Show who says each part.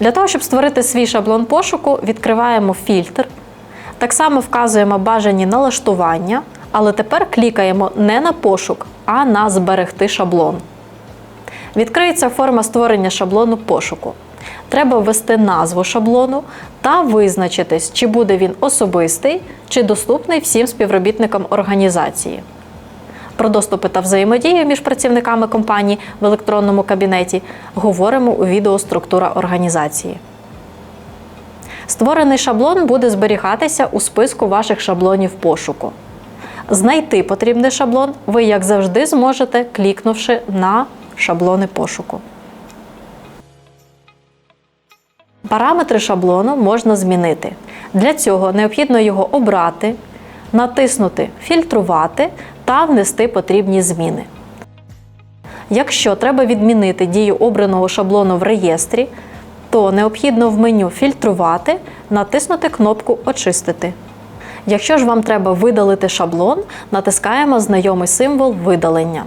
Speaker 1: Для того, щоб створити свій шаблон пошуку, відкриваємо фільтр. Так само вказуємо бажані налаштування, але тепер клікаємо не на пошук, а на зберегти шаблон. Відкриється форма створення шаблону пошуку. Треба ввести назву шаблону та визначитись, чи буде він особистий, чи доступний всім співробітникам організації. Про доступи та взаємодію між працівниками компанії в електронному кабінеті говоримо у відео Структура організації. Створений шаблон буде зберігатися у списку ваших шаблонів пошуку. Знайти потрібний шаблон ви, як завжди, зможете, клікнувши на шаблони пошуку. Параметри шаблону можна змінити. Для цього необхідно його обрати, натиснути Фільтрувати та внести потрібні зміни. Якщо треба відмінити дію обраного шаблону в реєстрі, то необхідно в меню Фільтрувати натиснути кнопку Очистити. Якщо ж вам треба видалити шаблон, натискаємо знайомий символ видалення.